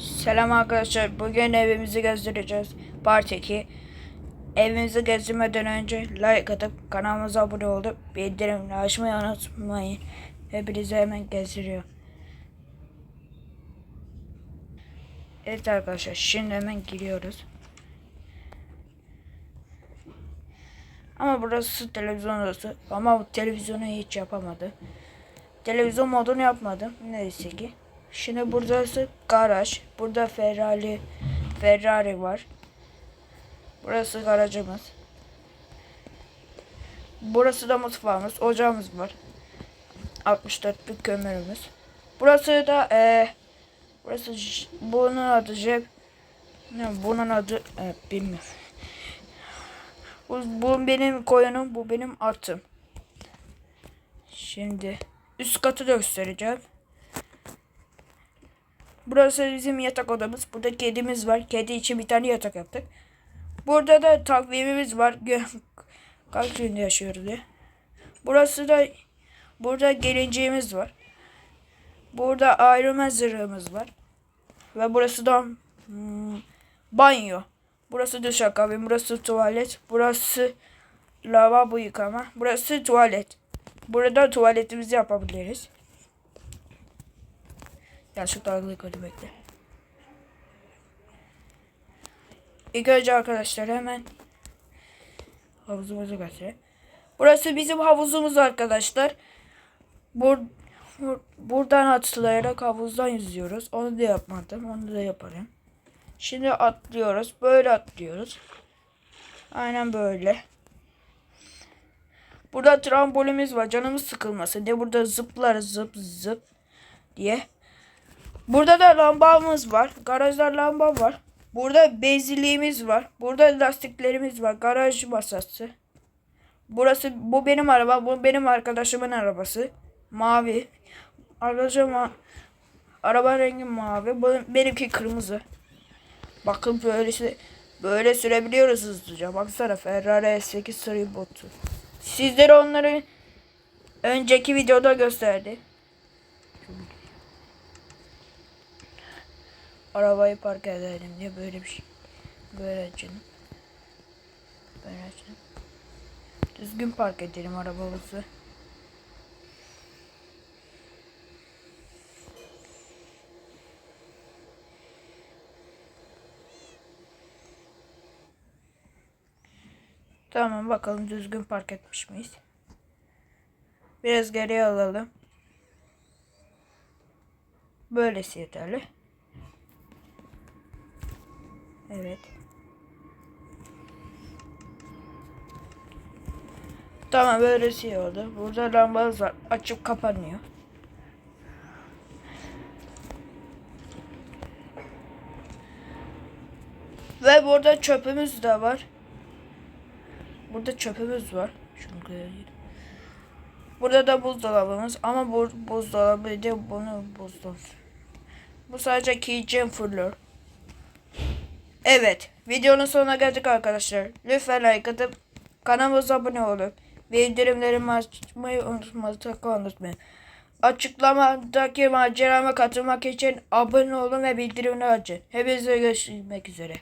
Selam arkadaşlar. Bugün evimizi gezdireceğiz. Part 2. Evimizi gezdirmeden önce like atıp kanalımıza abone olup bildirimleri açmayı unutmayın. Hepinizi hemen gezdiriyor. Evet arkadaşlar şimdi hemen giriyoruz. Ama burası televizyon odası. Ama bu televizyonu hiç yapamadı. Televizyon modunu yapmadım. Neyse ki. Şimdi burası garaj. Burada Ferrari Ferrari var. Burası garajımız. Burası da mutfağımız. Ocağımız var. 64'lük kömürümüz. Burası da eee burası bunun adı cep. Ne bunun adı e, bilmiyorum. Bu, bu benim koyunum, bu benim atım. Şimdi üst katı da göstereceğim. Burası bizim yatak odamız. Burada kedimiz var. Kedi için bir tane yatak yaptık. Burada da takvimimiz var. Kaç günde yaşıyoruz diye. Burası da burada gelinciğimiz var. Burada ayrılma zırhımız var. Ve burası da hmm, banyo. Burası duşakabin, burası tuvalet, burası lavabo yıkama, burası tuvalet. Burada tuvaletimizi yapabiliriz. Ya şu dalgayı hadi bekle. İlk önce arkadaşlar hemen havuzumuzu göstereyim. Burası bizim havuzumuz arkadaşlar. Bur bur- buradan atlayarak havuzdan yüzüyoruz. Onu da yapmadım. Onu da yaparım. Şimdi atlıyoruz. Böyle atlıyoruz. Aynen böyle. Burada trambolimiz var. Canımız sıkılmasın diye. Burada zıplarız zıp zıp diye. Burada da lambamız var. Garajda lamba var. Burada beziliğimiz var. Burada lastiklerimiz var. Garaj masası. Burası bu benim araba. Bu benim arkadaşımın arabası. Mavi. Arkadaşım ma- araba rengi mavi. Bu benimki kırmızı. Bakın böyle şey- böyle sürebiliyoruz hızlıca. Baksana Ferrari S8 seri botu. Sizlere onları önceki videoda gösterdi. Arabayı park edelim diye böyle bir şey. Böyle açalım. Böyle açalım. Düzgün park edelim arabamızı. Tamam bakalım düzgün park etmiş miyiz? Biraz geriye alalım. Böylesi yeterli. Evet. Tamam böyle şey oldu. Burada lambamız var. Açıp kapanıyor. Ve burada çöpümüz de var. Burada çöpümüz var. Şunu koyayım. Burada da buzdolabımız ama bu buzdolabı değil bunu buzdolabı. Bu sadece keychain fırlıyor. Evet, videonun sonuna geldik arkadaşlar. Lütfen like atıp kanalımıza abone olup bildirimlerimi açmayı unutmayın. Açıklamadaki macerama katılmak için abone olun ve bildirimleri açın. Hepinize görüşmek üzere.